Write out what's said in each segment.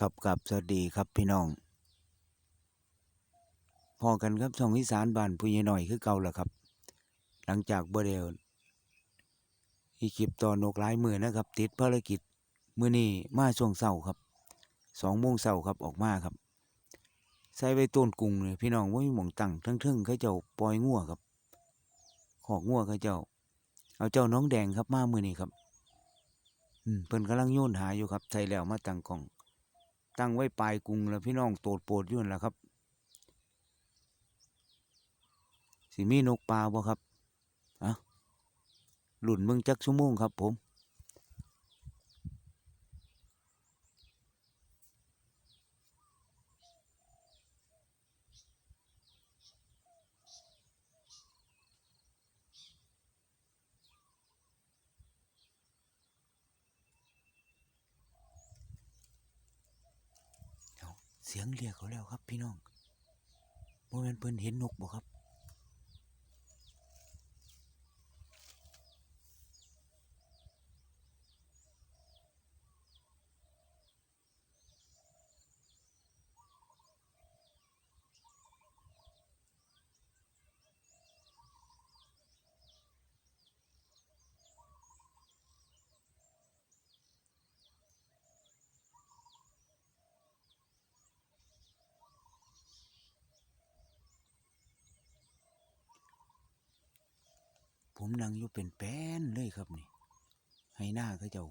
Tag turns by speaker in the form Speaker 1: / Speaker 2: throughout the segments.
Speaker 1: ครับกับสวัสดีครับพี่น้องพอกันครับช่องอีสานบ้านผู้ใหญ่หน่อยคือเก่าแล้วครับ หลังจากเบ่ได้อีคลิปตอนกหลายมือนะครับ ติดภารกิจมือนี้มาช่วงเช้าครับสองโมงเช้าครับออกมาครับ ใส่ไว้ต้นกรุงเลยพี่น้องว่ามีหมองตั้งทั้งเทิงเขาเจ้าปล่อยงัวครับ ขอกงัวเขาเจ้า เอาเจ้าน้องแดงครับมามือนี้ครับ อืมเพิ่นกำลังโยนหาอยู่ครับใส่แล้วมาตั้งกล่อง ตั้งไว้ปลายกรุงแล้วพี่น้องโตดโปรดยุ่นั่นแหละครับสิมีนกปลาบ่ครับอะหลุนเมืองจักชั่วโมงครับผม สียงเรียกเขาแล้วครับพี่น้องโมเมนเพิ่นเห็นนกบ่ครับ ผมนั่งอยู่เป็นแป้นเลยครับนี่ ให้หน้าเขาเจ้า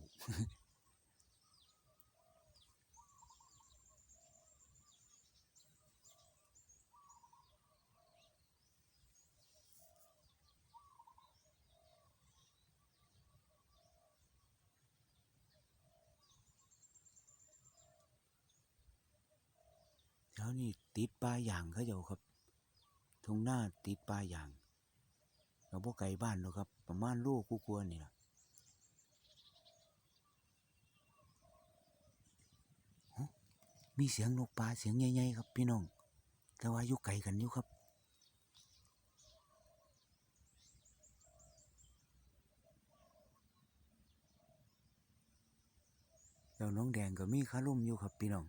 Speaker 1: เช้านี่ติดปลาอย่างเขาเจ้าครับทงหน้าติดปลาอย่าง เราพวกไก่บ้านเนาะครับ ประมาณโลกูกลัวๆนี่ล่ะมีเสียงนกปลาเสียงใหญ่ๆครับ พี่น้อง แต่ว่าอยู่ไกลกันอยู่ครับ แล้วน้องแดงก็มีคาร่มอยู่ครับพี่น้อง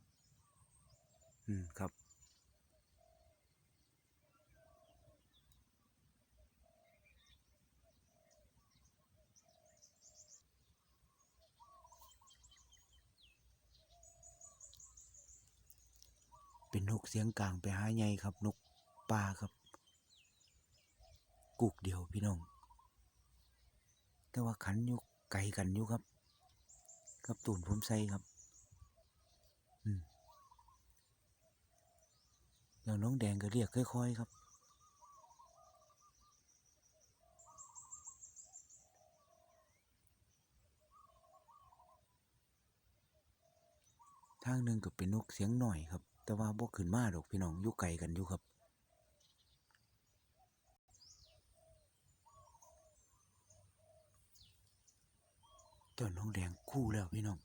Speaker 1: อืมครับ กเสียงกลางไปหาใหญ่ครับนกป่าครับ กุกเดียวพี่น้อง แต่ว่าขันอยู่ไกลกันอยู่ครับ กับตูนผมใส่ครับอืมแล้วน้องแดงก็เรียกค่อยๆครับทางหนึ่งก็เป็นนกเสียงหน่อยครับ แต่ว่าบ่ขึ้นมาดอกพี่น้องอยู่ไกลกันอยู่ครับเจ้าน้องแดงคู่แล้วพี่น้อง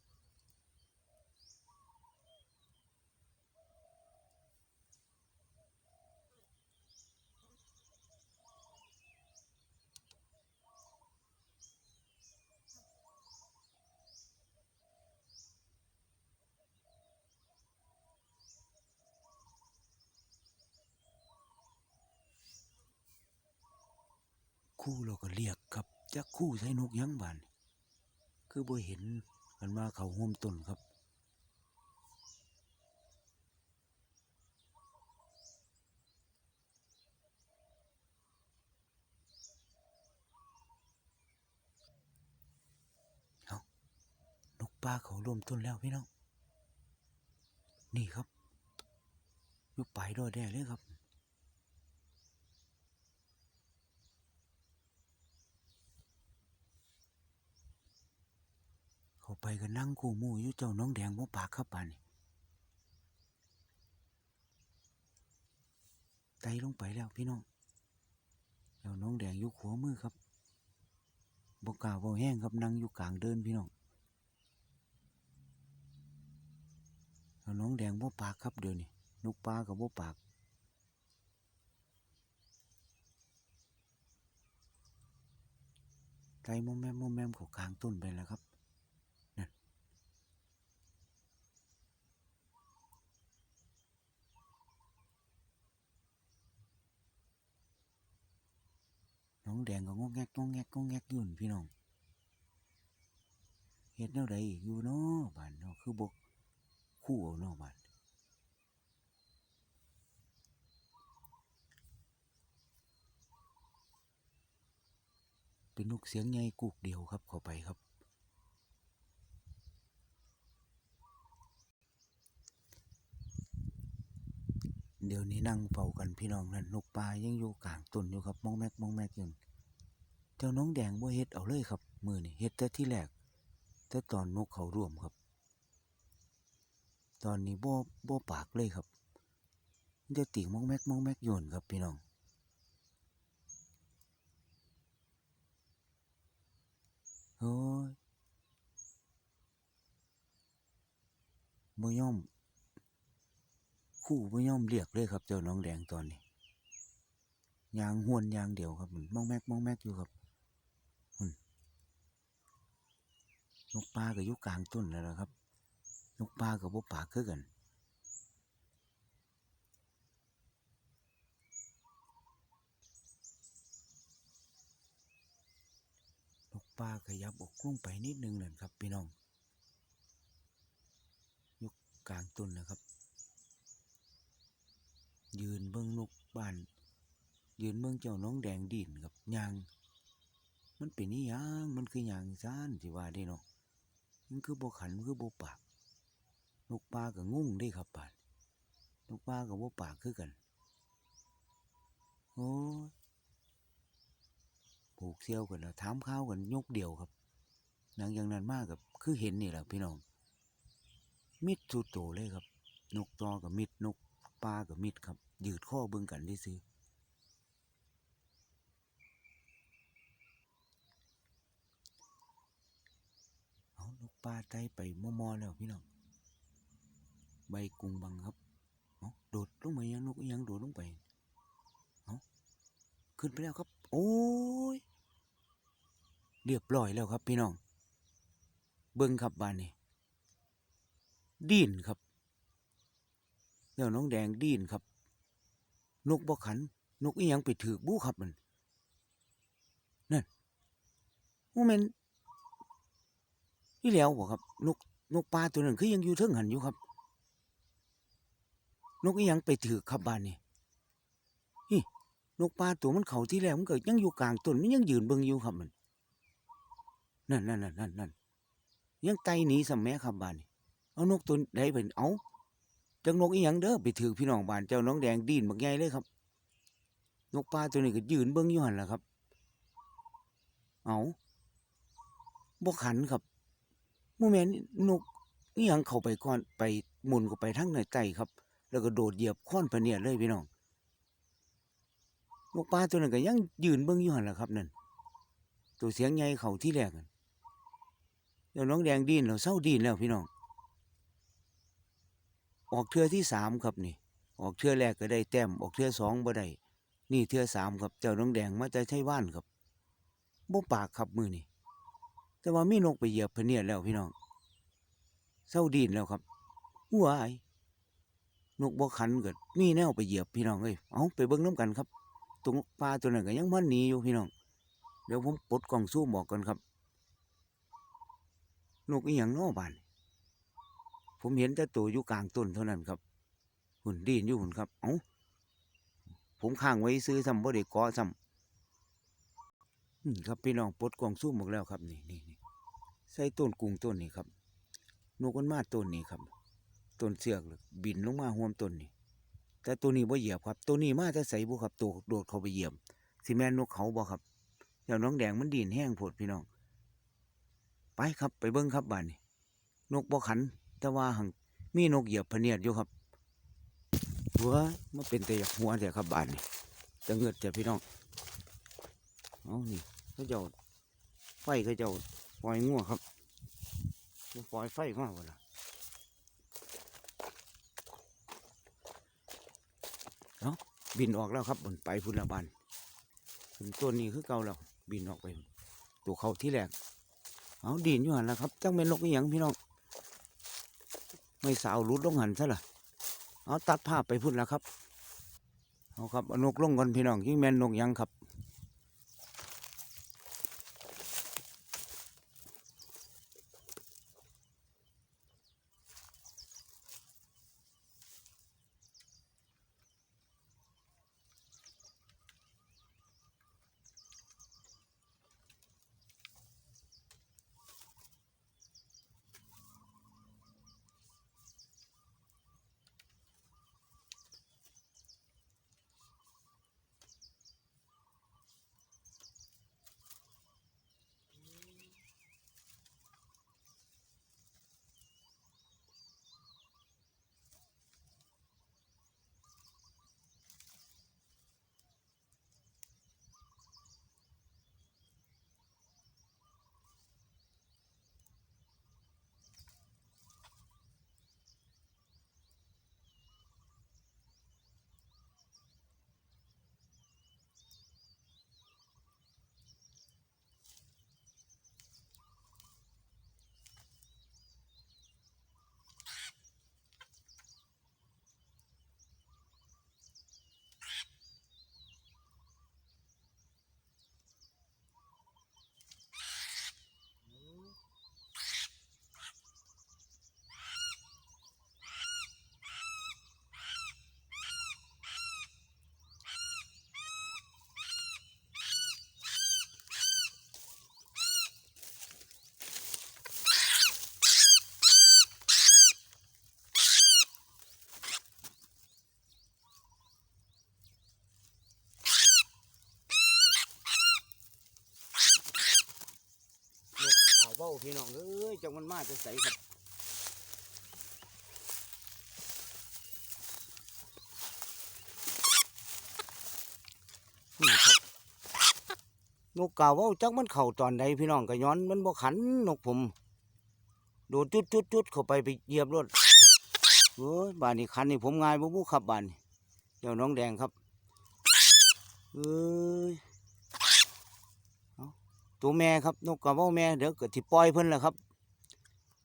Speaker 1: คู่เราก็เรียกครับจะคู่ใส่นกยังบานคือบ่เห็นกันมาเขาห่มต้นครับเอานกปลาเขาร่วมต้นแล้วพี่น้อง นี่ครับอยู่ปลายดอยแดงเลยครับ เขา ไปกันนั่งคู่มู่อยู่เจ้าน้องแดงบ่ปากครับป่านนี่ไตลงไปแล้วพี่น้องเจ้าน้องแดงอยู่ขวมือครับบกล้าเว้าแห้งครับนั่งอยู่กลางเดินพี่น้องเจ้าน้องแดงบ่ปากครับเดี๋ยวนี้นกปลากับบ่ปากไตมอมแมมมอมแมมเขากลางต้นไปแล้วครับ องแดงก็งอกแงกงอกแงกงอกแงกยู่นพี่น้องเฮ็ดแนวใดอยู่เนาะบ้านเนาะคือบ่คู่เอาเนาะบ้านเป็นนกเสียงใหญ่กุกเดียวครับเข้าไปครับเดี๋ยวนี้นั่งเฝ้ากันพี่น้องนั่นนกปลายังอยู่กลางต้นอยู่ครับมองแมกมองแมกอยู่ เจ้าน้องแดงบ่เฮ็ดเอาเลยครับ มือนี่เฮ็ดแต่ที่แรกแต่ตอนนกเขาร่วมครับ ตอนนี้บ่บ่ปากเลยครับจะติ่งมองแมกมองแมกโยนครับพี่น้องโอ้ยบ่ยอม คู่บ่ยอมเรียกเลยครับ เจ้าน้องแดงตอนนี้ยางหวนยางเดียวครับมันมองแมกมองแมกอยู่ครับหุ่น นกปลาก็อยู่กลางต้นแล้วล่ะครับ นกปลากับบ่ปาคือกันนกปลาขยับอกลงไปนิดนึงนั่นครับ พี่น้องอยู่กลางต้นนะครับ ยืนเบิ่งนกบ้าน ยืนเบิ่งเจ้าน้องแดงดินกับยางมันเป็นนี่ยังมันคือหยางซ่านสิว่าได้เนาะ มันคือบ่ขันมันคือบ่ปากนกปลาก็งุ่งได้ครับบาดนกปลาก็บ่ปากคือกัน โอ้ผูกเซี่ยวกันแล้วถามข้าวกันยกเดียวครับนังอย่างนั้นมากกับคือเห็นนี่แหละพี่น้อง มิดสุดโตเลยครับ นกตอกับมิดนกปลากับมิดครับ ยืดข้อเบิ่งกันได้ซื้อเอา นกปลาไตไปมอมอแล้วพี่น้องใบกุงบังครับเอาโดดลงไปยังนกยังโดดลงไปเอาขึ้นไปแล้วครับ โอ้ยเรียบร้อยแล้วครับ พี่น้อง เบิ่งครับบ้านนี้ดินครับเดี๋ยวน้องแดงดินครับ นกบ่ขัน นกอีหยังไปถือบู้ครับมันนั่นโมเมน นี่แล้วบ่ครับ นกนกปลาตัวนั้นคือยังอยู่เทิงหันอยู่ครับ นกอีหยังไปถือครับบ้านนี้นี่นกปลาตัวมันเขาที่แรกมันก็ยังอยู่กลางต้นมันยังยืนเบิ่งอยู่ครับมันนั่นนั่นนั่นนั่นนั่นยังไตหนีสมแม่ครับบ้านนี้เอานกตัวใดเป็นเอาจังนกอีหยังเด้อไปถือพี่น้องบ้านเจ้าน้องแดงดินบักใหญ่เลยครับ นกปลาตัวนี้ก็ยืนเบิ่งอยู่หันล่ะครับ เอาบ่ขันครับ โมแมนนกอีหยังเข้าไปก่อนไปหมุนเข้าไปทั้งในไตครับ แล้วก็โดดเหยียบค้อนพะเนียดเลยพี่น้องนกปลาตัวนั้นก็ยังยืนเบิ่งอยู่หันละครับนั่นตัวเสียงใหญ่เข่าที่แรกนั่นเดี๋ยวน้องแดงดินแล้วเศร้าดินแล้วพี่น้อง ออกเทือที่สามครับนี่ ออกเทือแรกก็ได้แต้มออกเทือสองบ่ได้นี่เทือสามครับเจ้าน้องแดงมาจากไต้ว่านครับบ่ปากครับมือนี่ แต่ว่ามีนกไปเหยียบพเนียดแล้วพี่น้องเศร้าดินแล้วครับหัวไอ้นกบ่ขันเกิดมีแนวไปเหยียบพี่น้องเอ้ยเอาไปเบิ่งน้ำกันครับตรงปลาตัวนั้นก็ยังมันหนีอยู่พี่น้อง เดี๋ยวผมปลดกล่องซูมบอกกันครับ นกอีหยังน้อบาน ผมเห็นแต่ตัวอยู่กลางต้นเท่านั้นครับหุ่นดีนอยู่หุ่นครับ เอ้าผมข้างไว้ซื้อซ้ำบ่ได้กาะซ้ำนี่ครับพี่น้องปลดกล่องซูมบอกแล้วครับนี่นี่ ใส่ต้นกุ้งต้นนี้ครับนกมันมาต้นนี้ครับต้นเสือกบินลงมาห่วมต้นนี้ แต่ตัวนี้บ่เหยียบครับ ตัวนี้มาแต่ใส่บุครับตัวโดดเข้าไปเหยียบสิแม่นนกเขาบ่ครับเดี๋ยวน้องแดงมันดินแห้งโพดพี่น้อง ไปครับไปเบิ้งครับบ้านนี้นกบ่ขัน แต่ว่าหังมีนกเหยียบพเนียดอยู่ครับหัวมันเป็นแต่ยหัวแต่ครับบ้านนี้จะเงือดจะพี่น้องเอานี่เขาเจ้าไฟเขาเจ้า ปล่อยงัวครับปล่อยไฟมากกว่าละเอาะบินออกแล้วครับบนไปพุ่นละบ้านถึงตัวนี้คือเก่าแล้วบินออกไป ตัวเขาที่แรกเอาดินอยู่หันแล้วครับจังเป็นนกอหยังพี่น้องไม่สาวรุดลงหันซะละเอาตัดภาพไปพุ่นแล้วครับเอาครับนกลงก่อนพี่น้องยิ่งแมนนกยังครับ พี่น้องเอ้ยจังมันมาจะใสครับนี่ครับนกกาเว่าจักมันเข่าตอนใดพี่น้องก็ย้อนมันบ่ขันนกผมโดดจุดจุดจุดเข้าไปไปเหยียบรถเอ้ยบ้านนี้คันนี่ผมง่ายบ่บุครับบ้านนี้เดี๋ยวน้องแดงครับเอ้ยเอ ตัวแม่ครับนกกระเว่าแม่เดี๋ยวเกิดที่ปล่อยเพิ่นแหละครับ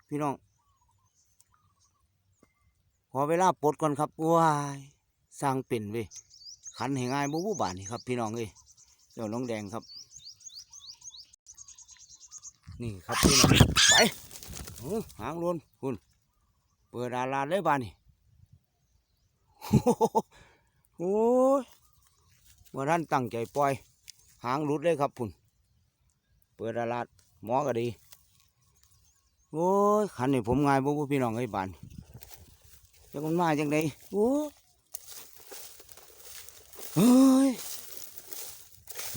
Speaker 1: พี่น้องพอเวลาปลดก่อนครับว้ายสร้างเป็นเว้ยขันให้ง่ายบ่บุบ้านนี่ครับ พี่น้องเอ้ยเดี๋ยวน้องแดงครับ นี่ครับพี่น้องไปหางลวนคุณเปิดอาลาดเลยบ้านนี่โอ้ยเมื่อท่านตั้งใจปล่อย หางหลุดเลยครับคุณ ปิดอาลาดหมอก็ดีโอ้ยขันนี่ผมง่ายบ่บ่พี่น้องไอ้บ้านจังมันมาจังไดโอ้ยเฮ้ย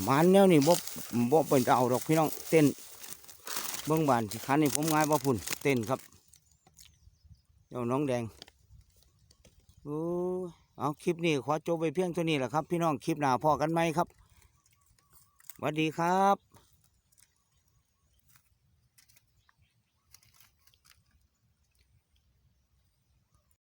Speaker 1: มันแนวนี่บ่บ่เป็นจะเอาดอกพี่น้องเต้นเบื้องบานสิคันนี่ผมง่ายบ่พุ่นเต้นครับเจ้าน้องแดงโอ้เอาคลิปนี้ขอจบไปเพียงเท่านี้แหละครับ พี่น้องคลิปหน้าพอกันไหมครับสวัสดีครับ